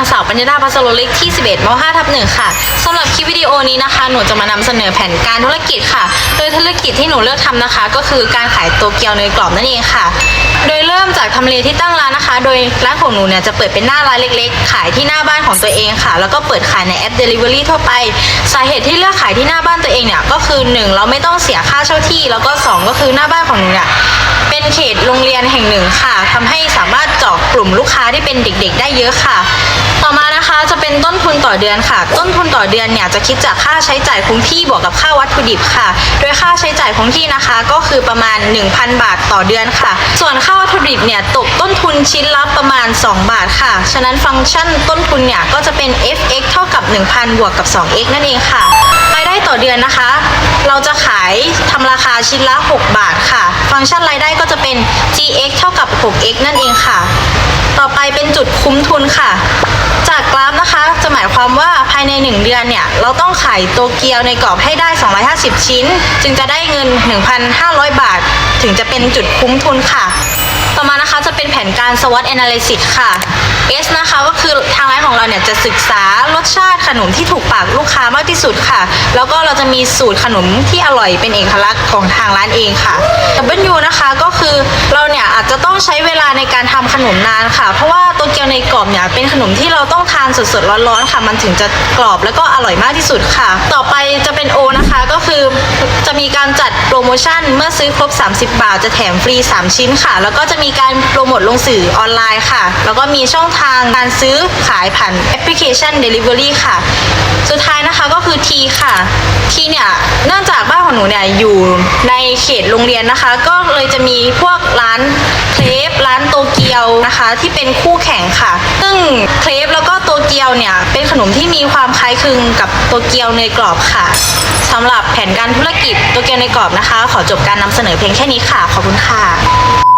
างสาวปัญญาดาพัสโลเล็กที่ 11ม5ทับ1ค่ะสำหรับคลิปวิดีโอนี้นะคะ หนูจะมานำเสนอแผนการธุรกิจค่ะ โดยธุรกิจที่หนูเลือกทำนะคะ ก็คือการขายโตเกียวเนยกรอบนั่นเองค่ะ โดยเริ่มจากทำเลที่ตั้งร้านนะคะ โดยร้านของหนูเนี่ยจะเปิดเป็นหน้าร้านเล็กๆ ขายที่หน้าบ้านของตัวเองค่ะ แล้วก็เปิดขายในแอป Delivery ทั่วไป สาเหตุที่เลือกขายที่หน้าบ้านตัวเองเนี่ยก็คือหนึ่งเราไม่ต้องเสียค่าเช่าที่ แล้วก็สองก็คือหน้าบ้านของหนูเนี่ย เป็นเขตโรงเรียนแห่งหนึ่งค่ะทำให้สามารถเจาะกลุ่มลูกค้าที่เป็นเด็กๆ ได้เยอะค่ะ ต่อมานะคะจะเป็นต้นทุนต่อเดือนค่ะ ต้นทุนต่อเดือนเนี่ยจะคิดจากค่าใช้จ่ายคงที่บวกกับค่าวัตถุดิบค่ะ โดยค่าใช้จ่ายคงที่นะคะ ก็คือประมาณ 1,000 บาทต่อเดือนค่ะ ส่วนค่าวัตถุดิบเนี่ยตกต้นทุนชิ้นละประมาณ 2 บาทค่ะ ฉะนั้นฟังก์ชันต้นทุนเนี่ยก็จะเป็น fx เท่ากับ 1,000 บวกกับ 2x นั่นเองค่ะรายได้ต่อเดือนนะคะ เราจะขายทำราคาชิ้นละ 6 บาทค่ะ ฟังก์ชันรายได้ก็จะเป็น gx เท่ากับ 6x นั่นเองค่ะ ต่อไปเป็นจุดคุ้มทุนค่ะ จากกราฟนะคะจะหมายความว่าภายใน 1 เดือนเนี่ย เราต้องขายโตเกียวในกรอบให้ได้ 250 ชิ้น จึงจะได้เงิน 1,500 บาท ถึงจะเป็นจุดคุ้มทุนค่ะ ต่อมานะคะจะเป็นแผนการ SWOT Analysis ค่ะ S นะคะก็คือทางร้านของเราเนี่ยจะศึกษารสชาติขนมที่ถูกปากลูกค้ามากที่สุดค่ะ แล้วก็เราจะมีสูตรขนมที่อร่อยเป็นเอกลักษณ์ของทางร้านเองค่ะ W นะคะก็คือเราเนี่ยอาจจะต้องใช้เวลาในการทำขนมนานค่ะ เพราะว่าโตเกียวในกรอบเนี่ยเป็นขนมที่เราต้องทานสดๆร้อนๆค่ะ มันถึงจะกรอบแล้วก็อร่อยมากที่สุดค่ะ ต่อไปจะเป็น O นะคะก็คือ จะมีการจัดโปรโมชั่นเมื่อซื้อครบ 30 บาท จะแถมฟรี 3 ชิ้นค่ะ แล้วก็จะมีการโปรโมทลงสื่อออนไลน์ค่ะ แล้วก็มีช่องทางการซื้อขายผ่านแอปพลิเคชัน Delivery ค่ะ สุดท้ายนะคะก็คือ T ค่ะ T เนี่ยเนื่องจากบ้านของหนูเนี่ยอยู่ในเขตโรงเรียนนะคะ ก็เลยจะมีพวกร้านเครปร้านโตเกียวนะคะ ที่เป็นคู่แข่งค่ะ ซึ่งเครปแล้วก็โต เกียวเนี่ยเป็นขนมที่มีความคล้ายคลึงกับโตเกียวเนยกรอบค่ะสำหรับแผนการธุรกิจโตเกียวเนยกรอบนะคะ ขอจบการนำเสนอเพียงแค่นี้ค่ะ ขอบคุณค่ะ